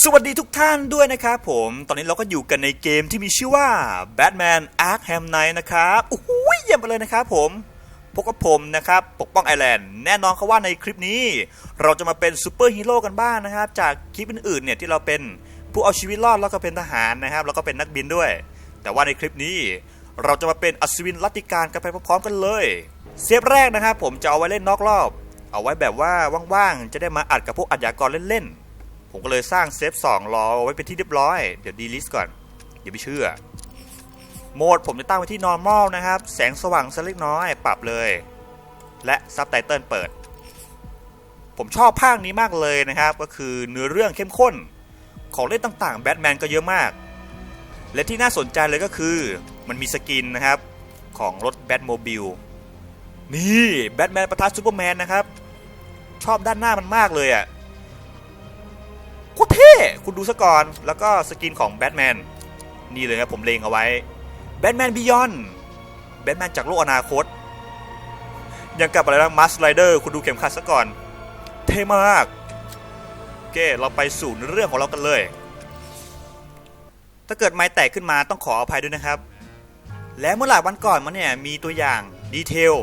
สวัสดีทุกท่านด้วยนะครับผม ตอนนี้เราก็อยู่กันในเกมที่มีชื่อว่า Batman Arkham Knight นะครับโอ้โหเยี่ยมไปเลยนะครับผม พบกับผมนะครับ ปกป้องไอแลนด์ แน่นอนเขาว่าในคลิปนี้ เราจะมาเป็นซูเปอร์ฮีโร่กันบ้างนะครับ จากคลิปอื่นๆเนี่ยที่เราเป็นผู้เอาชีวิตรอดแล้วก็เป็นทหารนะครับ แล้วก็เป็นนักบินด้วย แต่ว่าในคลิปนี้ เราจะมาเป็นอัศวินรัตติการกันไปพร้อมๆกันเลย เซฟแรกนะครับผมจะเอาไว้เล่นนอกรอบ เอาไว้แบบว่าว่างๆจะได้มาอัดกับพวกอาชญากรเล่นๆ ผมก็เลยสร้างเซฟ2รอไว้เป็นที่เรียบร้อย เดี๋ยวดีลิสก่อนอย่าไปเชื่อ โหมดผมจะตั้งไว้ที่ normal นะครับ แสงสว่างสักเล็กน้อยปรับเลย และซับไตเติลเปิด ผมชอบภาคนี้มากเลยนะครับ ก็คือเนื้อเรื่องเข้มข้น ของเล่นต่างๆแบทแมนก็เยอะมาก และที่น่าสนใจเลยก็คือมันมีสกินนะครับ ของรถแบทโมบิลนี่แบทแมนประทัดซูเปอร์แมนนะครับ ชอบด้านหน้ามันมากเลยอะ่ะ ท่คุณดูซะก่อนแล้วก็สกินของแบทแมนนี่เลยครับผมเลงเอาไว้แบทแมนบิยอนแบทแมนจากโลกอนาคต ยังกับอะไรนะมัสไ i เดอร์คุณดูเข็มขัดซะก่อน เท่มากโอเคเราไปสู่เรื่องของเรากันเลย ถ้าเกิดไม้แตกขึ้นมาต้องขออภัยด้วยนะครับ และเมื่อหลายวันก่อนมาเนี่ยมีตัวอย่างดีเทล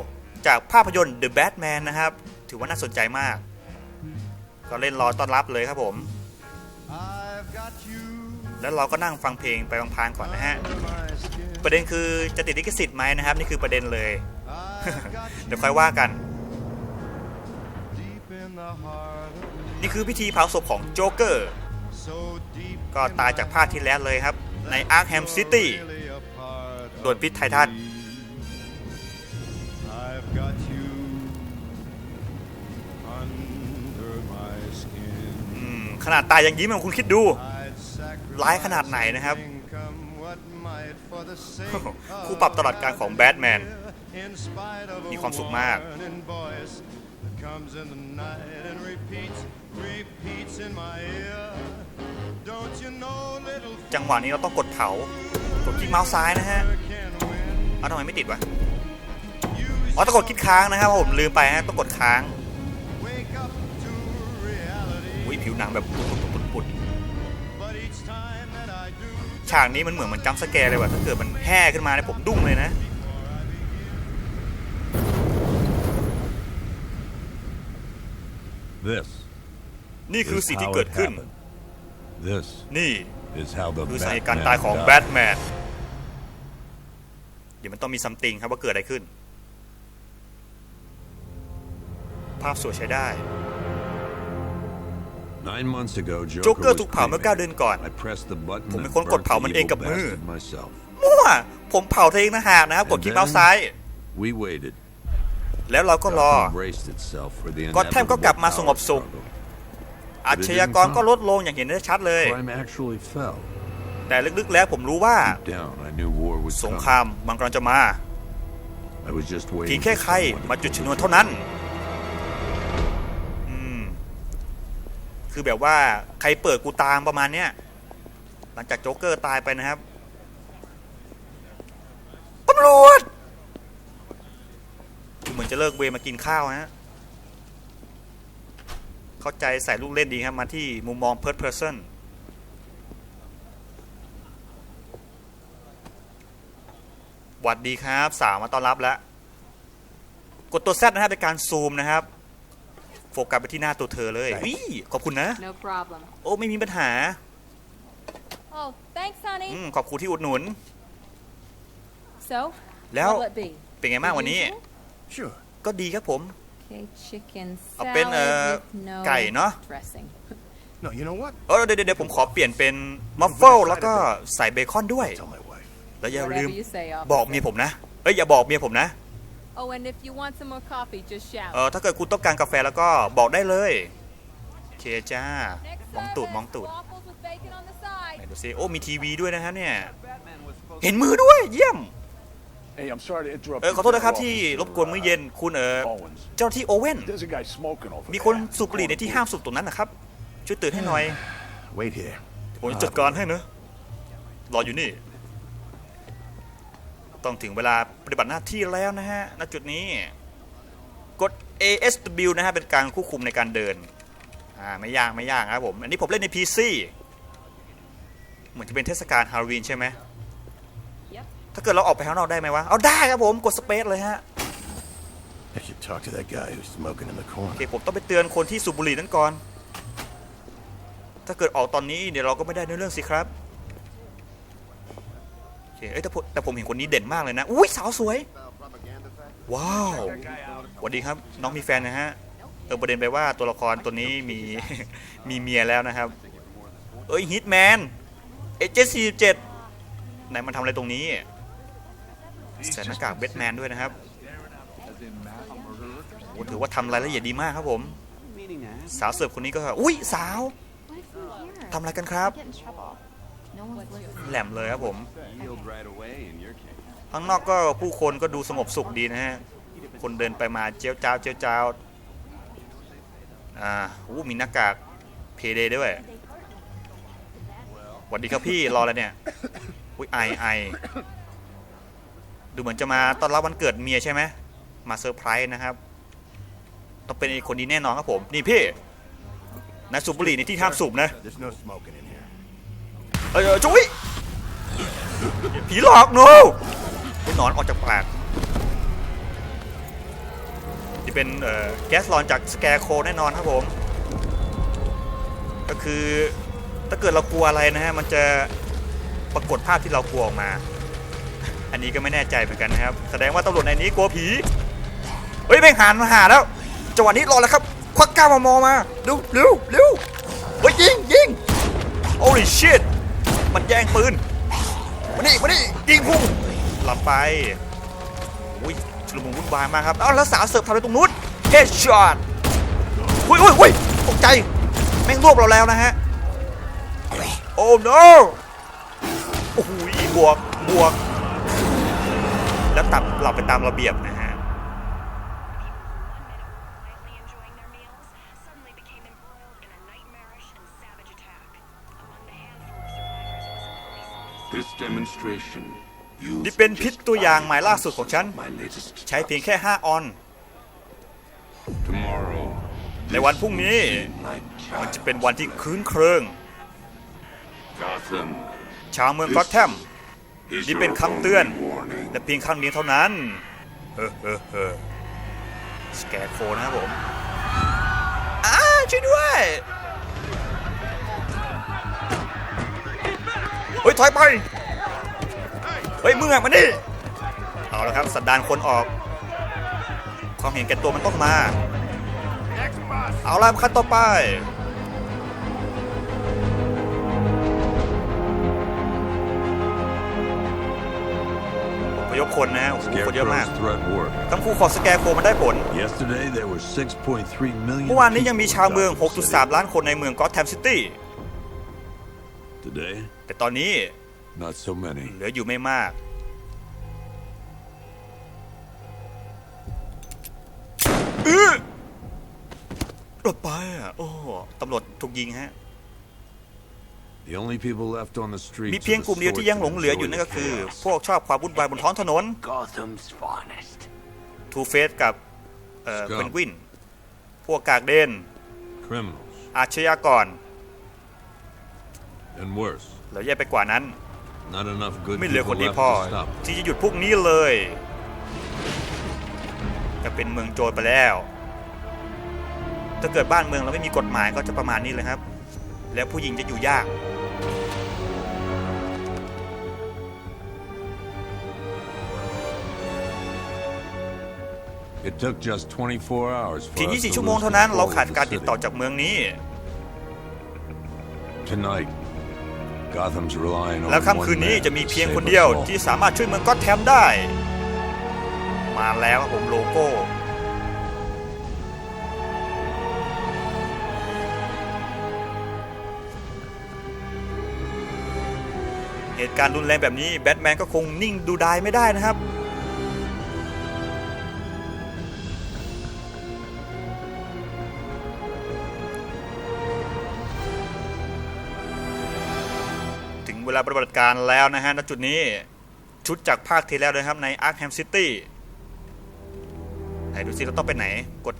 จากภาพยนตร์ The Batman นะครับ ถือว่าน่าสนใจมาก ก็เล่นรอต้อนรับเลยครับผม แล้วเราก็นั่งฟังเพลงไปพลางๆก่อนนะฮะ under my skin. ประเด็นคือจะติดลิขสิทธิ์ไหมนะครับ นี่คือประเด็นเลย I've got เดี๋ยวค่อยว่ากัน deep in the heart of me. นี่คือพิธีเผาศพของโจ๊กเกอร์ So deep ก็ตายจากภาคที่แล้วเลยครับ ในอาร์คแฮมซิตี้ really a part โดนพิษไททัน of me. I've got you under my skin. อืมขนาดตายอย่างยิ้มอะคุณคิดดู I'd sacrifice ร้ายขนาดไหนนะครับ anything come what might for the sake of คู่ปรับตลอดการของแบทแมน In spite of a มีความสุขมาก warning voice that comes in the night and repeats, repeats in my ear. Don't you know, little จังหวะนี้เราต้องกดเผากดคลิกเมาส์ซ้ายนะฮะ fool can win. เอาทำไมไม่ติดวะ You อ๋อต้องกดคลิกค้างนะครับผมลืมไปฮะต้องกดค้าง wake up to reality. อุ้ยผิวหนังแบบ ฉากนี้มันเหมือนมันจัมป์สแกร์เลยว่ะถ้าเกิดมันแห่ขึ้นมาเนี่ยผมดุ้งเลยนะ This นี่คือ is สิ่งที่ how เกิด it ขึ้น happened. This นี่ is how the คือสาเหตุ Batman การตายของ died. แบทแมน เดี๋ยวมันต้องมีซัมติงครับว่าเกิดอะไรขึ้น ภาพสวยใช้ได้ Nine months ago, Joker, Joker was ถูกเผาเมื่อ cremated. 9เดือนก่อน I pressed the button ผมเป็น that คนกด burnt เผามัน the เอง evil กับมือ bastard myself. มั่ว ผมเผาตัวเองนะหากนะครับ กดคลิกเมาส์ซ้าย We waited. แล้วเราก็รอ Gotham braced itself for the ก็แทมก็ inevitable กลับมาสงบ power สุข struggle. อาชญากรก็ลดลงอย่างเห็นได้ชัดเลย Crime actually fell. แต่ลึกๆแล้วผมรู้ว่า Down, I knew war was สง coming. ครามมันกำลังจะมา I was just เพียง waiting แค่ for ใคร someone มา to จุด pull ช the นวนเท่านั้น คือแบบว่าใครเปิดกูตามประมาณเนี้ยหลังจากโจ๊กเกอร์ตายไปนะครับตำรวจดูเหมือนจะเลิกเวมากินข้าวฮะเข้าใจใส่ลูกเล่นดีครับ มาที่มุมมอง third person หวัดดีครับ สาวมาต้อนรับแล้ว กดตัว Z นะครับเป็นการซูมนะครับ โฟกัสไปที่หน้าตัวเธอเลยวิขอบคุณนะ No problem. โอ้ไม่มีปัญหา Oh, thanks, honey. อืมขอบคุณที่อุดหนุน So, แล้ว what'll it be? เป็นไงบ้างวันนี้ sure. ก็ดีครับผม Okay, chicken เอา salad เป็นเอ่อ with no ไก่เนาะ dressing. No, you know what? เออเดี๋ยวเดี๋ยวผมขอเปลี่ยนเป็นมัฟเฟิลแล้วก็ใส่เบคอนด้วย Tell my wife. แล้วอย่าลืม Whatever you say, บอก officer. เมียผมนะ เอ้ยอย่าบอกเมียผมนะ Oh, and if you want some more coffee, just shout. เออถ้าเกิดคุณต้องการกาแฟแล้วก็บอกได้เลยโอเคจ้า Next มองตูด service, มองตูด waffles with bacon on the ไหน side. ดูซิโอ้มีทีวีด้วยนะครับเนี่ย เห็นมือด้วยเยี่ยม Hey, I'm sorry to interrupt. เออขอโทษนะครับ ที่รบกวนมื้อเย็น คุณ เออ Owens. เจ้าหน้าที่โอเว่น There's a guy smoking over มีคน there. สูบบุหรี่ในที่ห้ามสูบตรงนั้นนะครับ ช่วยตื่นให้หน่อย Wait here. ผมจะจัดการให้นะ รออยู่นี่ ต้องถึงเวลาปฏิบัติหน้าที่แล้วนะฮะ ณ จุดนี้ กด ASW นะฮะ เป็นการควบคุมในการเดิน อ่า ไม่ยากไม่ยากครับผม อันนี้ผมเล่นใน PC เหมือนจะเป็นเทศกาลฮาโลวีนใช่ไหม Yep. ถ้าเกิดเราออกไปข้างนอกได้ไหมวะ เอาได้ครับผม กดสเปซเลยฮะ I should talk to that guy who's smoking in the โอ corner. เคผมต้องไปเตือนคนที่สูบบุหรี่นั้นก่อน ถ้าเกิดออกตอนนี้เดี๋ยวเราก็ไม่ได้เนื้อเรื่องสิครับโอ เคเอ้ยแต่ผมแต่ผมเห็นคนนี้เด่นมากเลยนะ อุ้ยสาวสวย ว้าวสวัสดีครับ น้องมีแฟนนะฮะ เออประเด็นไปว่าตัวละครตัวนี้มี มีเมียแล้วนะครับ เอ้ยฮิตแมนเอเจสี่สิบเจ็ดไหนมันทำอะไรตรงนี้ใส่หน้ากากแบทแมนด้วยนะครับโอ้ถือว่าทำรายละเอียดดีมากครับผม สาวเสิร์ฟคนนี้ก็ อุ้ยสาวทำอะไรกันครับ แหลมเลยครับผม ข้างนอกก็ผู้คนก็ดูสงบสุขดีนะฮะ คนเดินไปมาเจียวจ้าวเจียวจ้าวอ่าอู้มีหน้ากากเพเดด้วยสวัสดีครับพี่รออะไรเนี่ย อุ้ยไอไอดูเหมือนจะมาต้อนรับวันเกิดเมียใช่ไหมมาเซอร์ไพรส์นะครับ ต้องเป็นไอ้คนนี้แน่นอนครับผม นี่พี่นายสูบบุหรี่ในที่ห้ามสูบนะ เอ้ยเอ้ยจุ๊ยผีหลอกโนหนอนออกจากปากที่เป็นแก๊สร้อนจากสแกร์โคแน่นอนครับผม ก็คือถ้าเกิดเรากลัวอะไรนะฮะ มันจะปรากฏภาพที่เรากลัวออกมา อันนี้ก็ไม่แน่ใจเหมือนกันนะครับ แสดงว่าตำรวจในนี้กลัวผี เฮ้ยแม่งหันมาหาแล้วจังหวะนี้รอแล้วครับ ควักก้ามามอมาเร็วเร็วเร็วเฮ้ยยิงยิง Holy shit มันแย่งปืนมานี่มานี่ยิงพุ่งหลับไปอุ้ยชุลมุนวุ่นวายมากครับเอ้าแล้วสาวเสิร์ฟทำอะไรตรงนู้นเฮดช็อตอุ้ยอุ้ยอุ้ยตกใจแม่งรวบเราแล้วนะฮะโอ้ no โอ้โหบวกบวก แล้วตับหลับไปตามระเบียบนะ นี่เป็นพิษตัวอย่างหมายล่าสุดของฉัน my latest ใช้เพียงแค่ 5 ออน tomorrow. ในวันพรุ่งนี้ Night มันจะเป็นวันที่คืนเคริง Gotham ชาวเมืองก็อตแทม is นี่เป็น your คำเตือน only warning. แต่เพียงครั้งนี้เท่านั้นเฮ้อเฮ้อเฮ้อสแกร์โคนะครับผมอ้าช่วยด้วย เฮ้ย ถอยไป เฮ้ยมึงอะมานี่เอาละครับสันดานคนออก ความเห็นแก่ตัวมันต้องมา เอาละขั้นต่อไปอพยพคนนะโอ้โหคนเยอะมาก Scarecrow's threat worked. ทั้งคู่ขอสแกร์โคมันได้ผล Yesterday there were 6.3 million. เมื่อวานนี้ยังมี people ชาวเมือง in Gotham 6.3 ล้านคนในเมืองกอตแทมซิตี้ City. Today, แต่ตอนนี้ not so many. เหลืออยู่ไม่มากเออหลบไปอะ โอ้ตำรวจถูกยิงฮะ The only people left on the streets มี are เพียง the กลุ่มเดียวที่ยังหลงเหลืออยู่นั่นก็คือ พวกชอบความวุ่นวายบนท้องถนน Gotham's finest. ทูเฟสกับ เอ่อ Scum เพนกวิน พวกกากเดน Criminals. อาชญากร And worse, แล้วแย่ไปกว่านั้น not enough good ไม่เหลือ people คนดี left พอ to stop. ที่จะหยุดพวกนี้เลยจะเป็นเมืองโจรไปแล้ว ถ้าเกิดบ้านเมืองเราไม่มีกฎหมายก็จะประมาณนี้เลยครับ แล้วผู้หญิงจะอยู่ยาก It took just 24 hours เพียง for us 24 to ชั่วโมง lose เท่านั้นเรา control ขาด of การ the ติดต่อ city. จากเมืองนี้ Tonight, Gotham's relying on แล้วค่ำคืน one นี้ man จะมี to เพียง save คนเดียว us all. ที่สามารถช่วยเมืองก็อตแทมได้ มาแล้วครับผมโลโก้เหตุการณ์รุนแรงแบบนี้แบทแมนก็คงนิ่งดูดายไม่ได้นะครับ เวลาปฏิบัติการแล้วนะฮะณจุดนี้ชุดจากภาคที่แล้วนะครับในอาร์คแฮมซิตี้ไหนดูสิเราต้องไปไหน กด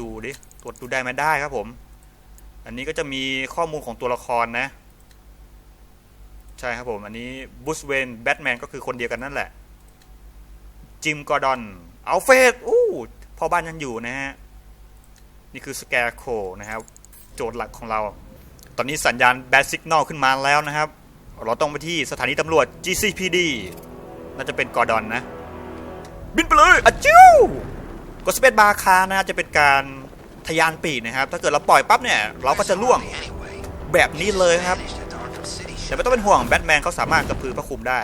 ดูดิกดดูได้ไหมได้ครับผม อันนี้ก็จะมีข้อมูลของตัวละครนะ ใช่ครับผม อันนี้บูสเวนแบทแมนก็คือคนเดียวกันนั่นแหละ จิมกอร์ดอนอัลเฟรดอู้พ่อบ้านยังอยู่นะฮะ นี่คือสแกร์โคนะครับ โจทย์หลักของเรา ตอนนี้สัญญาณแบ d สิก n น l ขึ้นมาแล้วนะครับ เราต้องไปที่สถานีตำรวจ GCPD น่าจะเป็นกอร์ดอนนะ บินไปเลยอะจิ้วกดสเปซบาร์คานะจะเป็นการทะยานปีกนะครับ ถ้าเกิดเราปล่อยปั๊บเนี่ย เราก็จะล่วงแบบนี้เลยครับ แต่ไม่ต้องเป็นห่วงแบทแมนเขาสามารถกระพือพระคุมได้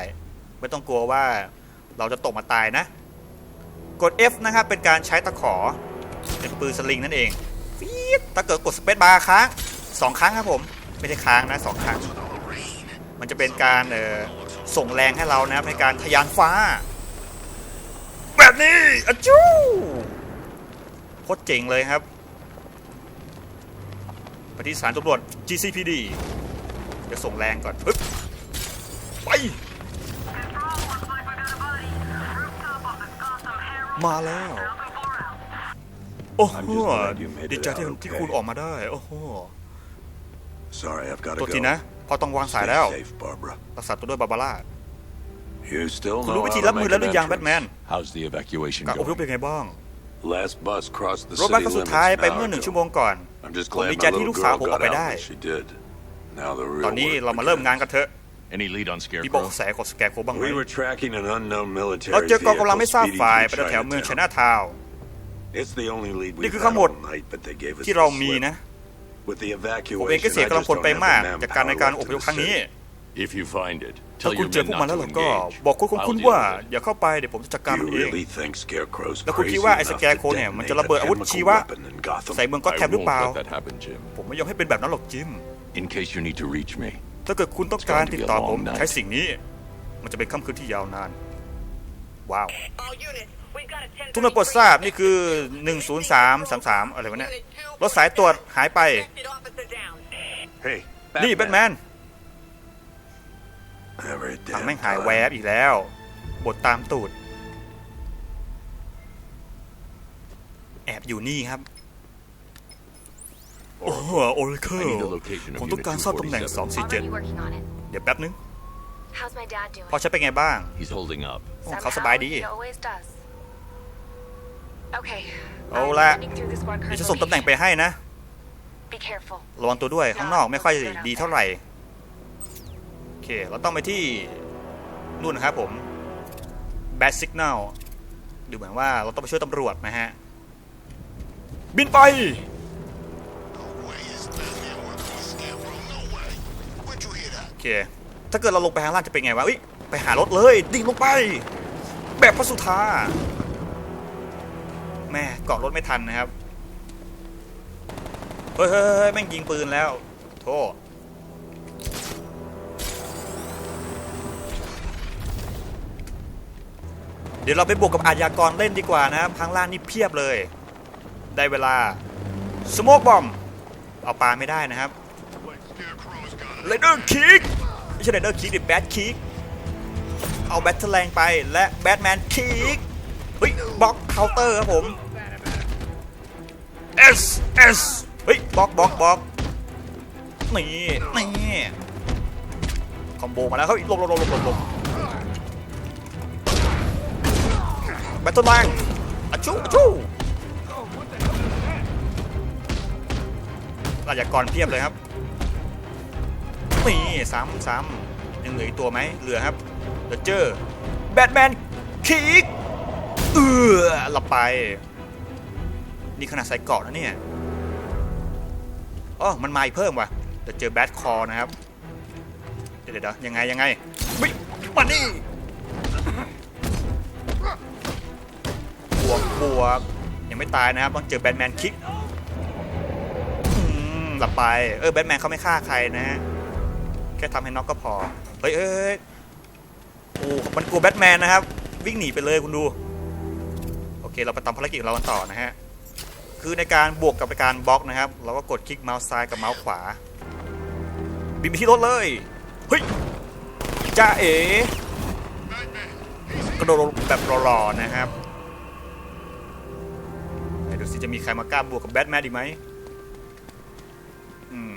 ไม่ต้องกลัวว่าเราจะตกมาตายนะ กด F นะครับ เป็นการใช้ตะขอ เป็นปืนสลิงนั่นเองฟีดถ้าเกิดกดสเปซบาร์ค้างสองครั้งครับผม ไม่ได้ค้างนะสองครั้ง มันจะเป็นการเอ่อส่งแรงให้เรานะครับในการทะยานฟ้า แบบนี้อะจู้โคตรเจ๋งเลยครับไปที่สถารตำรวจ GCPD เดี๋ยวส่งแรงก่อนปึ๊บไป มาแล้ว โอ้โห I'm just glad you made it ดีใจที่ out ที่ okay. คุณออกมาได้ โอ้โห Sorry, I've got ตัว to ที go. นะ พอต้องวางสาย Stay แล้ว safe, Barbara. รักษาตัวด้วยบาบาร่า You still คุณ know รู้วิธี how รับ to มือ make แล้ว an หรือยังแบทแมน entrance. How's the evacuation การอพยพ going? เป็นไงบ้าง Last bus crossed the รถบัส city คันสุด limits ท้าย an ไปเมื่อ hour หนึ่ง ago. ชั่วโมงก่อน I'm just ผม glad ดี my ใจที่ little ลูกสาว girl ผมออก got ไป out ได้ when she did. Now the ตอ real นนี้ work เรามาเริ่มงาน begins. กันเถอะ Any lead on มีบอก Scarecrow? แสของสแกโคบ้างไหม We were tracking an unknown เรา military เจอกองกำลัง vehicle ไม่ทราบ speeding ฝ่าย through ไปแถวๆเมืองช Chinatown. นาทาว It's the only lead นี่ we've คือ had ข้างหมด all night, but they gave us ที่เรา the มี slip. นะ With the ผมเองก็ evacuation, เสีย I กำลัง just พล don't ไป have มาก the จากการในการอ manpower พยพ left ครั้ง in the นี้ city. If you find it, ถ้า tell คุณ your เจอ men พวกมัน not แล้ว to ล่ะก็ engage. บอกคุณของ I'll คุณ deal ว่า with it. อย่าเข้าไปเดี๋ยวผมจะจัดการ Do มัน you เอง really think Scarecrow's แล้วคุณคิด crazy ว่าไอ้ enough Scarecrow to เนี่ยมันจะ detonate ระเบิด a อาวุธ chemical ชีวะ weapon in Gotham? ใส่เมืองก็ I แทมหรือ won't เปล่า let that happen, Jim. ผมไม่ยอมให้เป็นแบบนั้นหรอกจิม In case you need to reach me, ถ้าเกิดคุณต้องการติดต่อผม It's going to be a long night ใช้สิ่งนี้ มันจะเป็นค่ำคืนที่ยาวนาน ว้าว All units, we've got a 10ทุกหน่วยโปรดทราบนี่คือ 10333 อะไรวะเนี่ย รถสายตรวจหายไป officer down. Hey, นี่แบทแมน Every ถัง damn แม่งหาย time. แวบอีกแล้ว บทตามตูด แอบอยู่นี่ครับ โอ้โหโอริเคิ I ล need the location of ผมต้อง Unit การทราบตำแหน่ง 247. Already 247 working on it. เดี๋ยวแป๊บนึง How's my dad doing? พอใช้เป็นไงบ้าง He's holding up. โอ้เขาสบายดี He always does. Okay. เอา I'm ละ sending through the squad เดี๋ยว car's จะส่งตำแหน่งไป location. ให้นะ Be careful. ระวังตัวด้วยข้างนอกไม่ค่อยดีเท่าไหร่ โอเค เราต้องไปที่นู่นนะครับผม Bad Signal ดูเหมือนว่าเราต้องไปช่วยตำรวจนะฮะ บินไป โอเค ถ้าเกิดเราลงไปข้างล่างจะเป็นไงวะอุ๊ยไปหารถเลย ดิ่งลงไป แบบพระสุธา แม่เกาะรถไม่ทันนะครับเฮ้ยเฮ้ยเฮ้ยแม่งยิงปืนแล้ว โทษเดี๋ยวเราไปบวกกับอาชญากรเล่นดีกว่านะครังล่างนี่เพียบเลย ได้เวลาสโมกบอมเอาปลาไม่ได้นะครับเลเดอร์คิกไม่ใช่เลเดอร์คิกดิแบทคิกเอาแบทเทอร์แรงไปและแบทแมนคิกเฮ้ยบล็อกเคาน์เตอร์ครับผม S S เอสเฮ้ยบล็อกบล็อกบล็อกนี่นี่คอมโบมาแล้วเฮ้ยหลบหลบหลบหลบหลบแบตเตอร์แรงอะชูอะชูราชากรเพียบเลยครับนี่ซ้ำซ้ำยังเหลืออีกตัวไหมเหลือครับเดี๋ยวเจอร์แบทแมนคิกเออหลับไป นี่ขนาดใส่เกาะนะเนี่ยอ๋อมันมาอีกเพิ่มว่ะแต่เจอแบทคอนะครับ เดี๋ยวเดี๋ยวยังไงยังไงวิมานี่บวกบวกยังไม่ตายนะครับต้องเจอแบทแมนคิกหลับไป เออแบทแมนเขาไม่ฆ่าใครนะฮะแค่ทำให้น็อกก็พอ เฮ้ยเอ้ยโอ้มันกลัวแบทแมนนะครับ วิ่งหนีไปเลยคุณดู โอเค เราไปทำภารกิจของเรากันต่อนะฮะ คือในการบวกกับในการบล็อกนะครับ เราก็กดคลิกเมาส์ซ้ายกับเมาส์ขวาบินไปที่รถเลยเฮ้ยจ้าเอ๋กระโดดลงแบบรอๆนะครับไหนดูสิจะมีใครมากล้าบวกกับแบทแมนอีกไหมอืม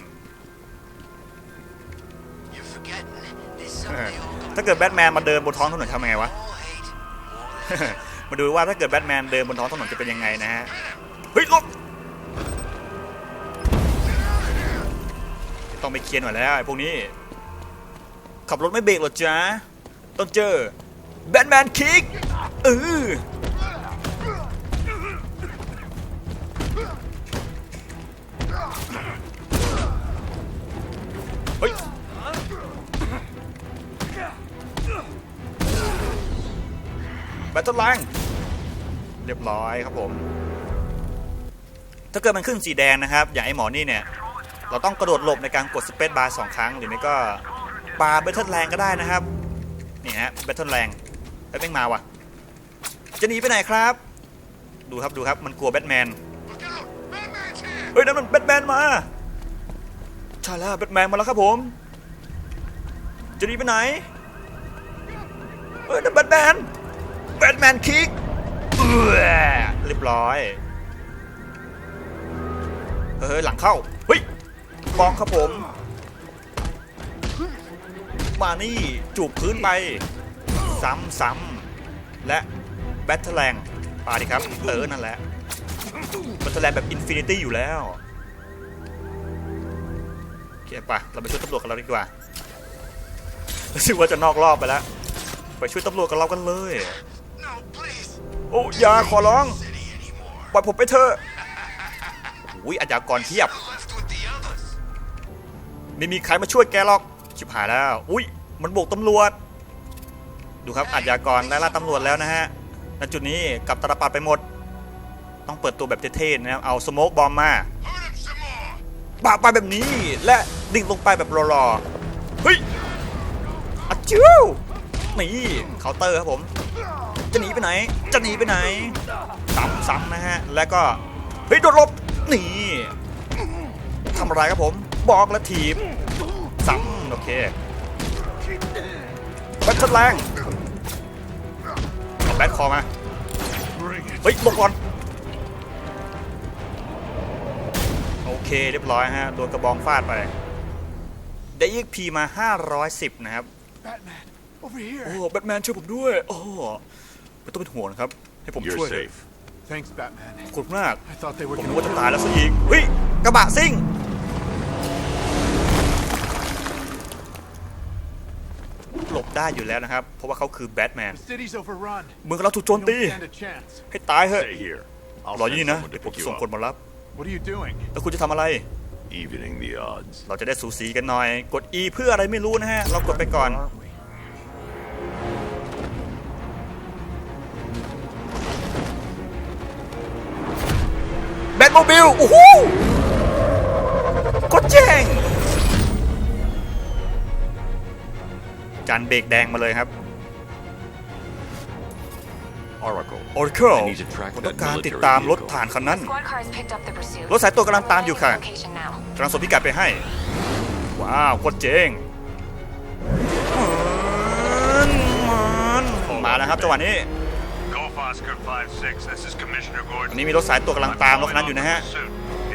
You're forgetting, this ถ้าเกิดแบทแมนมาเดินบนท้องถนนทำยังไงวะ มาดูว่าถ้าเกิดแบทแมนเดินบนท้องถนนจะเป็นยังไงนะฮะ เฮ้ยรถต้องไปเคลียร์หน่อยแล้วไอ้พวกนี้ ขับรถไม่เบรกหรอจ๊ะต้องเจอแบทแมนคิกเออเฮ้ยแบตเตอร์ลน์เรียบร้อยครับผม ถ้าเกิดมันขึ้นสีแดงนะครับ อย่างไอหมอนี่เนี่ย เราต้องกระโดดหลบในการกดสเปซบาร์สองครั้ง หรือไม่ก็ปาแบตเทิลแรงก็ได้นะครับ นี่ฮะแบตเทิลแรงเฮ้ยแม่งมาว่ะ จะหนีไปไหนครับ ดูครับดูครับมันกลัวแบทแมน เฮ้ยนั่นมันแบทแมนมา ใช่แล้วแบทแมนมาแล้วครับผม จะหนีไปไหน เฮ้ยนั่นแบทแมน แบทแมนคิกเรียบร้อย เฮ้ยหลังเข้าเฮ้ยบองครับผม มานี่จูบพื้นไป ซ้ำซ้ำและแบทเทแลงปาดิครับ เออ นั่นแหละแบทเทแลงแบบอินฟินิตี้อยู่แล้วโอเคปะเราไปช่วยตำรวจกันเราดีกว่ารู้สึกว่าจะนอกรอบไปแล้ว ไปช่วยตำรวจกับเรากันเลย โอ้ยาขอร้อง ปล่อยผมไปเถอะ ยอาชญากรเทียบ ไม่มีใครมาช่วยแกหรอก ชิบหายแล้ว อุ้ย มันโบกตำรวจ ดูครับอาชญากรไล่ล่าตำรวจแล้วนะฮะ ณ จุดนี้กับตาลปัดไปหมด ต้องเปิดตัวแบบเท่ๆนะครับ เอาสโมกบอมมาปาไปแบบนี้ และดิ่งลงไปแบบรอๆ เฮ้ยอะจิ้วนี่เคาน์เตอร์ครับผม จะหนีไปไหน จะหนีไปไหนซ้ำๆนะฮะ แล้วก็ เฮ้ย โดดหลบ นี่ทำอะไรครับผมบอกและทีบซ้ำโอเคแบทเทิลแรงเอาแบทคอมาเฮ้ยหลบก่อนโอเคเรียบร้อยฮะโดนกระบองฟาดไป ได้ยีกพีมา 510 นะครับโอ้แบทแมนช่วยผมด้วยโอ้ไม่ต้องเป็นห่วงนะครับ ให้ผม You're ช่วย safe. Thanks, Batman. ขอบคุณมาก I thought they were ผม gonna นึกว่าจะตายแล้วซะอีกเฮ้ยกระบะซิ่ง หลบได้อยู่แล้วนะครับ เพราะว่าเขาคือแบทแมน The city's overrun. เมืองเราถูกโจม We ตี don't stand a chance. ให้ตายเถอะ Stay here. I'll รออยู่ send นี่นะ someone เดี๋ย to วผม pick จะ you ส่งคน up. มารับ What are you doing? แล้วคุณจะทำอะไร Evening the odds. เราจะได้สูสีกันหน่อย กด E เพื่ออะไรไม่รู้นะฮะ เรากดไปก่อน แบทโมบิลโอ้โหกดแจ้งจานเบรกแดงมาเลยครับ Oracle. Oracle I need to track ผม that ต้องการติด military ตามรถ vehicle. ฐานคันนั้น Squad car has picked up the pursuit. รถสายตรวจกำลังตามอยู่ค่ะ Location now. กำลังส่งพิกัดไปให้ ว้าวโคตรเจ๋งมันมันมาแล้วครับจังหวะนี้ Golf Oscar 5-6, this is Commissioner อั Gordon. นนี้มีรถสายตรวจกำลังตามรถคันนั้นอยู่นะฮะ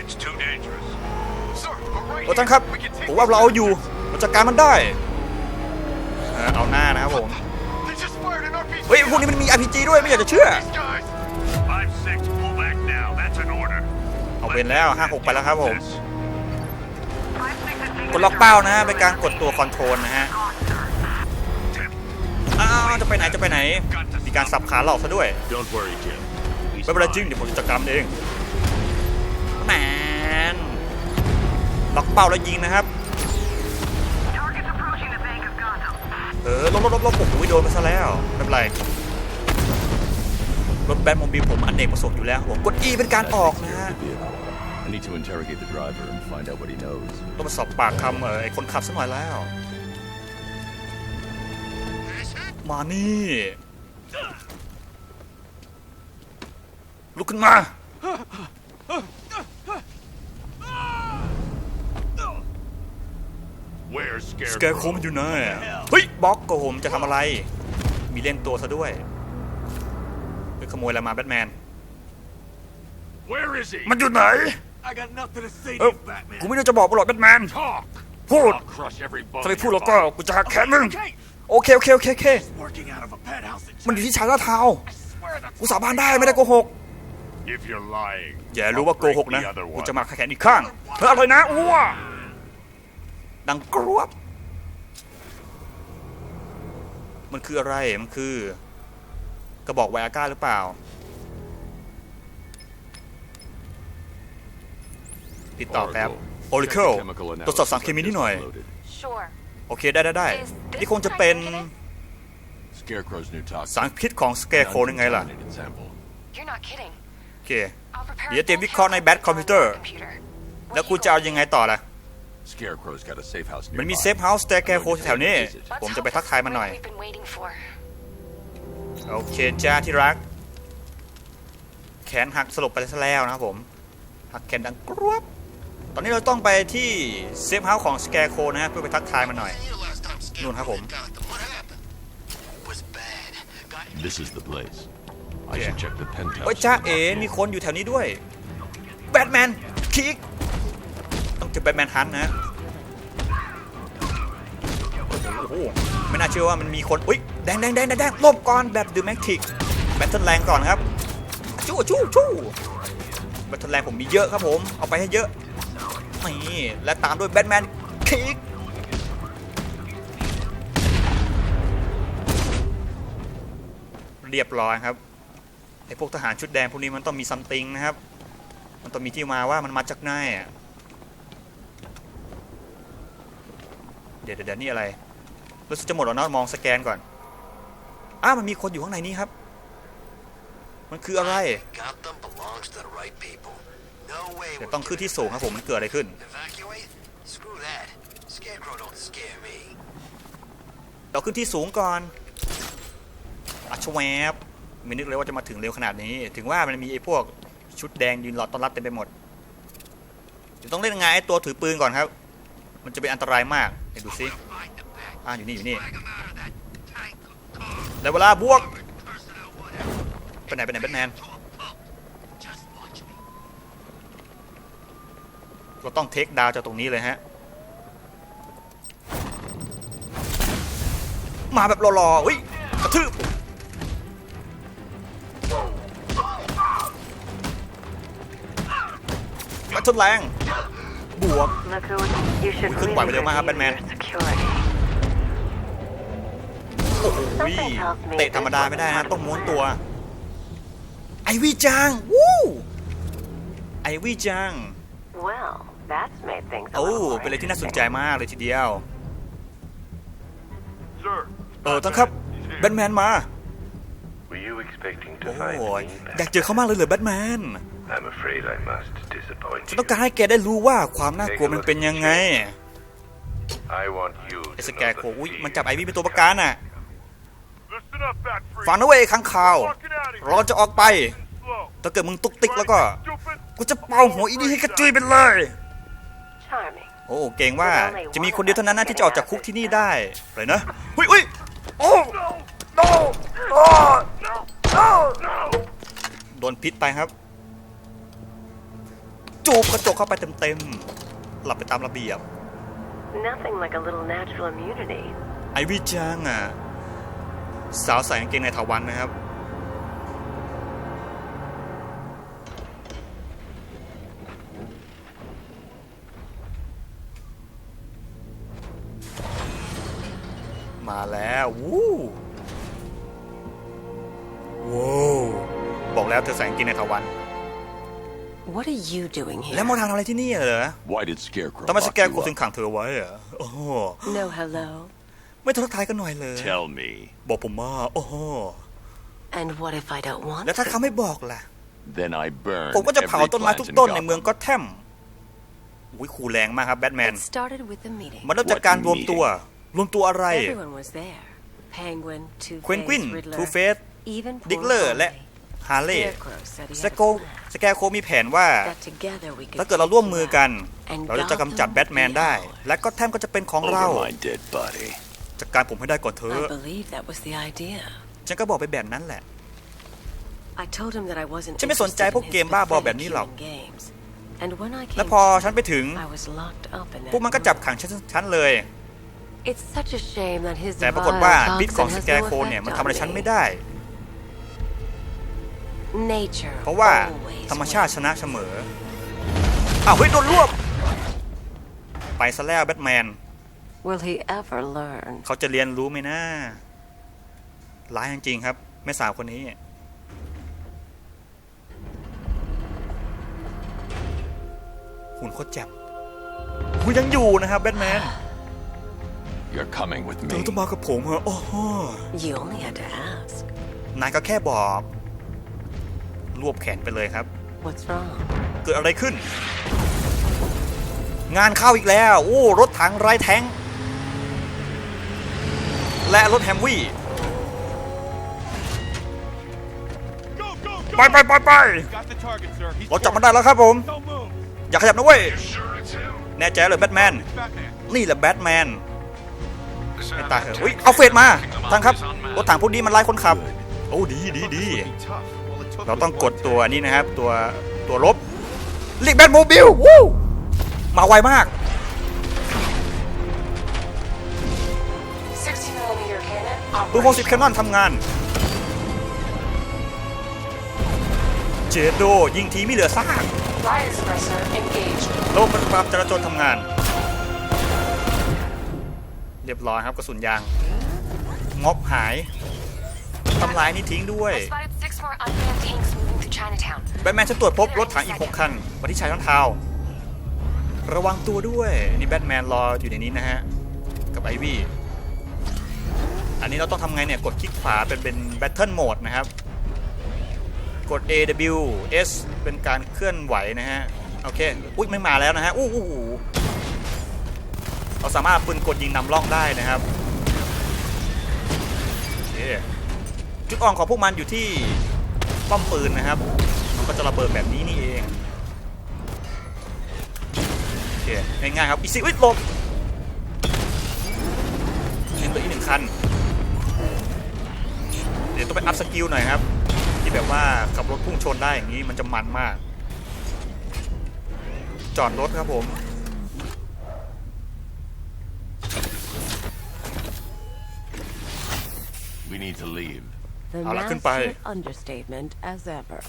It's too dangerous. รถท่านครับผมว่าเราเอาอยู่เราจัดการมันได้เออเอาหน้านะครับผม They just fired an RPG เฮ้ยพวกนี้มันมี RPG ด้วยไม่อยากจะเชื่อ guys! 5-6, pull back now. That's an order. เอาเป็นแล้ว5-6ไปแล้วครับผม This. กดล็อกเป้านะฮะเป็นการกดตัวคอนโทรลนะฮะ อ้าวจะไปไหนจะไปไหน มีการสับขาหลอกซะด้วย Don't worry, Jim. He's ไม่เป็นไรจริง fine. เดี๋ยวผมจะจัดการมันเองแมนล็อกเป้าแล้วยิงนะครับเออลบลบลบลบโอ้โหโดนไปซะแล้วไม่เป็นไรรถแบทโมบิลผมอันเนกประสงค์อยู่แล้วผมกด E เป็นการออกนะฮะ The vehicle. I need to interrogate the driver and find out what he knows. ต้องมาสอบปากคำเออไอคนขับสักหน่อยแล้ว มานี่ ลุกขึ้นมา Where's สแกร์โคมันอยู่ไหนอะเฮ้ยบล็อกโกผมจะทำอะไร มีเล่นตัวซะด้วยไปขโมยอะไรมาแบทแมน Where is he? มันอยู่ไหน I got nothing to say เออกูไม่ได้จะบอกมึงหรอกแบทแมน Talk. พูด I'll crush every bone ถ้าไม่ in พูด your แล้วก็ body. กูจะหักแขนมึง โอเค โอเค โอเคโอเค Working out of a penthouse in มันอยู่ที่ชายลาดเทาว swear that's กูสาบานได้ไม่ได้โกหก If you're lying, อย่ารู้ว่าโกหกนะ I'll break the other กู one. จะมาแขนอีกข้างเฮ้ยอะไรนะอ้วดังกรวบ มันคืออะไร มันคือ กระบอกไวอาก้าหรือเปล่า ติดต่อแป๊บ Oracle ตรวจสอบสารเคมีนิดหน่อย Sure. โอเคได้ได้ได้นี่คงจะเป็น Scarecrow's new toxin. สารพิษของสเกโคยังไงล่ะ Uncontaminated sample. You're not kidding. โอเค I'll prepare เดี๋ยว a เตรียม full วิเคราะห์ใน Bad test Computer on the computer. What แล้ว do กู you จะเอา want? ยังไงต่อล่ะ Scarecrow's got a safe house มันมี nearby. เซฟเฮาส์แต่แกโคแถวนี้ Let's ผมจะ hope ไปทักทายมัน it's หน่อย what we've been waiting for. โอเคจ้าที่รัก แขนหักสลบไปซะแล้วนะครับผม หักแขนดังกรวบ ตอนนี้เราต้องไปที่เซฟเฮาส์ของสแกโคนะฮะเพื่อไปทักทายมันหน่อยนู่นครับผม This is the place. I Yeah. should check the penthouse. โอ้ยจ้าเอ๋มีคนอยู่แถวนี้ด้วยแบทแมนคิกต้องเจอแบทแมนฮันต์นะฮะโอ้โหไม่น่าเชื่อว่ามันมีคนอุ้ยแดงแดงแดงแดงแดงหลบก่อนแบบดูแม็กทิกแบทเทิลแรงก่อนครับชู้ชู้ชู้แบทเทิลแรงผมมีเยอะครับผมเอาไปให้เยอะ นี่และตามด้วยแบทแมนคิกเรียบร้อยครับไอพวกทหารชุดแดงพวกนี้มันต้องมีซัมติงนะครับ มันต้องมีที่มาว่ามันมาจากไหนอะเดี๋ยวเดี๋ยวนี่อะไรรู้สึกจะหมดแล้วเนอะมองสแกนก่อนอ้ามันมีคนอยู่ข้างในนี้ครับ มันคืออะไร Gotham belongs to the right people. No way เดี๋ยว we're ต้องขึ้นที่สูงครับผมมันเกิดอะไรขึ้น evacuate. Screw that. Scarecrow don't scare me. เราขึ้นที่สูงก่อนอัชแวบไม่นึกเลยว่าจะมาถึงเร็วขนาดนี้ ถึงว่ามันมีไอ้พวกชุดแดงยืนรอต้อนรับเต็มไปหมดเดี๋ยวต้องเล่นงานไอ้ตัวถือปืนก่อนครับ มันจะเป็นอันตรายมากเดี๋ยวดูซิอ่าอยู่นี่อยู่นี่ได้เวลาบวกไปไหนไปไหนแบทแมน เราต้องเทคดาวจากตรงนี้เลยฮะ มาแบบรอๆอุ้ยกระทืบมาชนแรง บวกขึ้นปล่อยไปเร็วมากครับแบทแมน โอ้โหเตะธรรมดาไม่ได้นะ ต้องม้วนตัว ไอวี่จังวู้ ไอวี่จัง Well, that's made things a โอ้ little เป็นอะไรที่น่าสน interesting. ใจมากเลยทีเดียว Sir. เออ ต้องครับ แบทแมนมา Were you expecting โอ้ยอยากเจอเขามากเลยเหรอแบทแมน I'm afraid I must disappoint ฉันต้องการให้แกได้รู้ว่าความน่ากลัวมันเป็นยังไง I want you ไอ้สแกโคอุ้ย มันจับไอวี่เป็นตัวประกันอะ Listen up, Bat Free. ฟังนะเว้ยข้างข่าว Walking out of เราจะออกไป Slow. ถ้าเกิดมึงตุกติกแล้วก็ Stupid. กูจะเป่าหัวอีนี่ให้กระจุยไปเลย Charming. โอ้เก่งว่าจะมีคนเดียวเท่านั้นนะที่จะออกจากคุกที่นี่ได้เลยนะอุ้ยอุ้ยโอ้ no no no โดนพิษไปครับ จูบกระจกเข้าไปเต็มๆหลับไปตามระเบียบ Nothing like a little natural immunity. ไอวี่จังอะ สาวใส่กางเกงในถาวันนะครับ มาแล้ววู้ว้าวบอกแล้วเธอใส่กางเกงในถาวัน What are you doing แล้ว here? มาทำอะไรที่นี่เหรอ Why did Scarecrow ทำไมส lock แก you กูถึง up? ขังเธอไว้อะโอ้โห No hello. ไม่ทักทายกันหน่อยเลย Tell me. บอกผมว่าโอ้โห And what if I don't want แล้วถ้า to? เขาไม่บอกล่ะ Then I burn ผมก็จะเผา every ต้นไม้ plant ทุก in ต้นใน Gotham. เมืองก็แทมอุ้ยขู่แรงมากครับแบทแมน It started with a meeting. มันเริ่มจากการรวมตัว รวมตัวอะไร Everyone was there. Penguin, Two-Face, เควนกวิน Riddler, ทูเฟส even ดิก poor เลอร์ และ Harley. ฮาร์เลย์ Scarecrow said he ส had a โก plan. สแกโคมีแผนว่า That together we could ถ้าเกิดเราร่วมมือกัน And เราจะกำจัด Gotham แบทแมนได้ และก็แทมก็จะเป็นของเรา Over my dead body. จัดการผมให้ได้ก่อนเถอะ I believe that was the idea. ฉันก็บอกไปแบบนั้นแหละ I told him that I wasn't ฉันไม่สนใจ interested พวก in เก his มบ้าบอ pathetic แบบนี้หรอก human games. And when I และ came พอ to, ฉันไปถึง I was locked up in พวก that มันก็จับ room. ขังฉันฉันเลย แต่ปรากฏว่า vile พิษของ toxin ส has แก no โคเนี่ย effect มัน on ทำอะไรฉัน me. ไม่ได้ Nature เพราะว่า always ธรรมชาติ wins. ชนะเสมอ อ้าวเฮ้ยโดนรวบ ไปซะแล้วแบทแมน Will he ever learn? เขาจะเรียนรู้ไหมนะร้ายจริงๆครับแม่สาวคนนี้ หุ่นโคตรแจ่มหุ่นยังอยู่นะครับแบทแมน You're coming with เธอ me. ต้องมากับผมเหรอโอ้โห You only had to ask. นายก็แค่บอก รวบแขนไปเลยครับ What's wrong? เกิดอะไรขึ้น งานเข้าอีกแล้ว โอ้ รถถังไร้แท้งและรถแฮมวี่ Go, go, go! ไปไปไปไป Got the target, sir. He's เราจับมันได้แล้วครับผม Don't move. อย่าขยับนะเว้ย Sure it's him. แน่ใจเลยแบทแมน Back there. นี่แหละแบทแมน ไอ้ตาเหอะอุ้ยเอาเฟดมาท่านครับรถถังพวกนี้มันไล่คนขับ โอ้ดีดีดี Looking tough. All it took เรา was ต้องกด one ตัวนี้นะครับ ตัวตัวลบเรียกแบทโมบิลวู้มาไวมาก60 millimeter cannon. ปืน60แคนนอนทำงาน เจโดยิงทีไม่เหลือซาก Riot suppressor engaged. โลกมันปรับจราจรทำงานเรียบร้อยครับกระสุนยางงบหายทำลายนี่ทิ้งด้วย I spotted six more unmanned tanks moving through Chinatown. แบทแมนฉันตรวจพบรถถังอีก 6 คันวันที่ชายทั้งเท้าน์ระวังตัวด้วยนี่แบทแมนรออยู่ในนี้นะฮะ กับไอวี่อันนี้เราต้องทำไงเนี่ย กดคลิกขวาเป็นเป็นแบทเทิลโหมดนะครับ กด A W S เป็นการเคลื่อนไหวนะฮะ โอเค อุ้ยไม่มาแล้วนะฮะ อู้หู เราสามารถปืนกดยิงนำร่องได้นะครับจุดอ่อนของพวกมันอยู่ที่ป้อมปืนนะครับ มันก็จะระเบิดแบบนี้นี่เองโอเคง่ายๆครับอีซิวิทลบเห็นตัวอีกหนึ่งคัน เดี๋ยวต้องไปอัพสกิลหน่อยครับที่แบบว่าขับรถพุ่งชนได้อย่างนี้มันจะมันมาก จอดรถครับผม We need to leave. The เอาละขึ้นไป massive understatement as ever.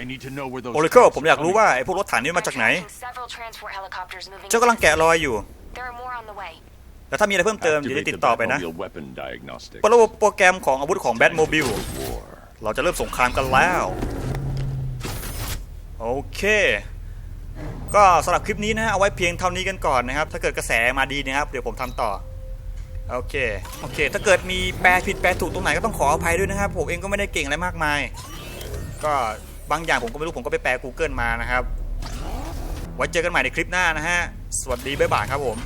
I need to know where those โอริเคิล tanks ผม are อยากรู้ coming ว่าไอ้พวกรถถังนี่มาจากไหน Several transport helicopters moving เจ้ากำลังแกะรอยอยู่ There are more on the way. แล้วถ้ามีอะไรเพิ่มเติมอย่า Activate ได้ the ติดต่อไปนะ Batmobile weapon diagnostic. เปิดระบบโปรแกรมของอาวุธของแบทโมบิล War. เราจะเริ่มสงครามกันแล้ว โอเค ก็สำหรับคลิปนี้นะฮะเอาไว้เพียงเท่านี้กันก่อนนะครับ ถ้าเกิดกระแสมาดีนะครับ เดี๋ยวผมทำต่อ โอเค โอเค ถ้าเกิดมีแปลผิดแปลถูกตรงไหนก็ต้องขออภัยด้วยนะครับ ผมเองก็ไม่ได้เก่งอะไรมากมาย ก็บางอย่างผมก็ไม่รู้ผมก็ไปแปล Google มานะครับ ไว้เจอกันใหม่ในคลิปหน้านะฮะ สวัสดีบ๊ายบายครับผม